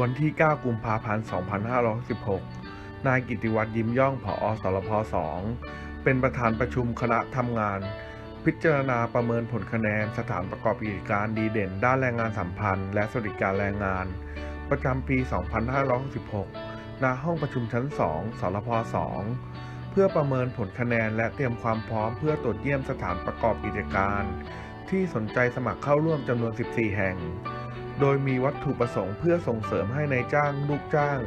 วันที่ 9 กุมภาพันธ์ 2516 นายกิติวัตรยิ้มย่องผอสรพ2เป็นประธานประชุมคณะทำงาน พิจารณาประเมินผลคะแนนสถานประกอบกิจการดีเด่น ด้านแรงงานสัมพันธ์ และสวัสดิการแรงงาน ประจำปี 2566ณห้องประชุมชั้น 2สรพ2เพื่อประเมินผลคะแนนและเตรียมความพร้อมเพื่อตรวจเยี่ยมสถานประกอบกิจการ ที่สนใจสมัครเข้าร่วมจำนวน 14 แห่ง โดยมีวัตถุประสงค์เพื่อส่งเสริมให้ในายจ้างลูกจ้าง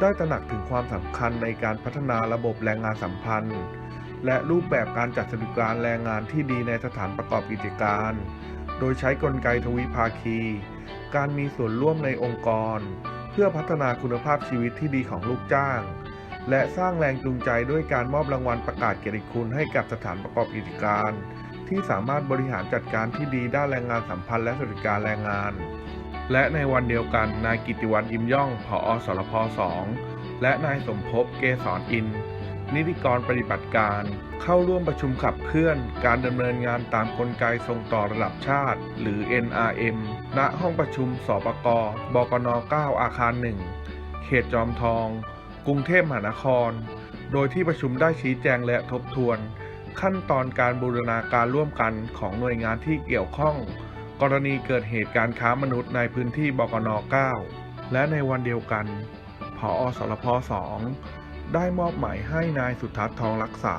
ได้ตระหนักถึงความสำคัญในการพัฒนาระบบแรงงานสัมพันธ์ และรูปแบบการจัดสวัสดิการแรงงานที่ดีในสถานประกอบกิจการ โดยใช้กลไกทวิภาคี การมีส่วนร่วมในองค์กร เพื่อพัฒนาคุณภาพชีวิตที่ดีของลูกจ้าง และสร้างแรงจูงใจด้วยการมอบรางวัลประกาศเกียรติคุณให้กับสถานประกอบกิจการ ที่สามารถบริหารจัดการที่ดีด้านแรงงานสัมพันธ์และสวัสดิการแรงงาน และในวันเดียวกันนายกิติวัตรยิมย่องผอสรพ2และนายสมภพเกษรอินทร์นิติกรปฏิบัติการ เข้าร่วมประชุมขับเคลื่อน การดำเนินงานตามกลไกส่งต่อระดับชาติ หรือ NRM ณห้องประชุมสปกบกน 9 อาคาร 1 เขตจอมทอง กรุงเทพมหานคร โดยที่ประชุมได้ชี้แจงและทบทวน ขั้นตอนการบูรณาการร่วมกันของหน่วยงานที่เกี่ยวข้อง กรณีเกิดเหตุการณ์ค้ามนุษย์ในพื้นที่บกน 9 และในวันเดียวกันผอสรพ2ได้มอบหมายให้นายสุทัศน์ทองรักษา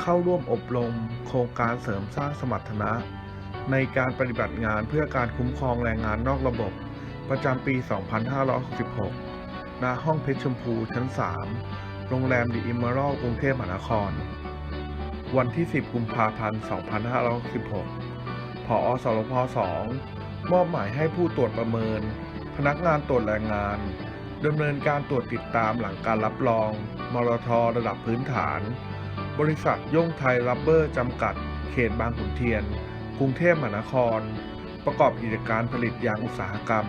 เข้าร่วมอบรม โครงการเสริมสร้างสมรรถนะ ในการปฏิบัติงานเพื่อการคุ้มครองแรงงานนอกระบบ ประจำปี 2566ณห้องเพชรชมพูชั้น 3 โรงแรมดีอิมเมอรัลกรุงเทพมหานคร วันที่ 10 กุมภาพันธ์ 2566 ผอสรพ2มอบหมายให้ผู้ตรวจประเมิน พนักงานตรวจแรงงานดำเนินการตรวจติดตามหลังการรับรอง มรทระดับพื้นฐาน บริษัทย่งไทยรับเบอร์จำกัด เขตบางขุนเทียน กรุงเทพมหานคร ประกอบกิจการผลิตยางอุตสาหกรรม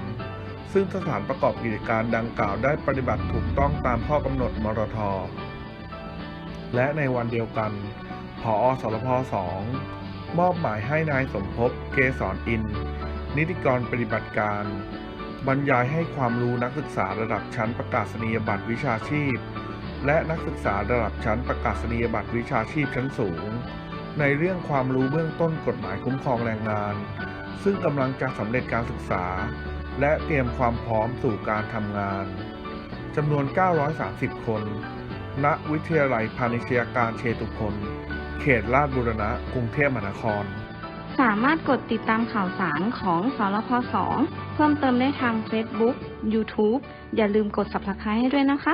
ซึ่งสถานประกอบกิจการดังกล่าวได้ปฏิบัติถูกต้องตามข้อกำหนดมรท และในวันเดียวกัน ผอสรพ2มอบหมายให้นายสมภพเกษรอินทร์นิติกรปฏิบัติการ บรรยายให้ความรู้นักศึกษาระดับชั้นประกาศนียบัตรวิชาชีพ และนักศึกษาระดับชั้นประกาศนียบัตรวิชาชีพชั้นสูง ในเรื่องความรู้เบื้องต้นกฎหมายคุ้มครองแรงงาน ซึ่งกำลังจะสำเร็จการศึกษา และเตรียมความพร้อมสู่การทำงานจำนวน 930 คน ณ วิทยาลัยพาณิชยการเชตุพน เขตลาดบุรณะ กรุงเทพมหานคร สามารถกดติดตามข่าวสารของสรพ2เพิ่มเติมได้ทาง Facebook YouTube อย่าลืมกด Subscribe ให้ด้วยนะคะ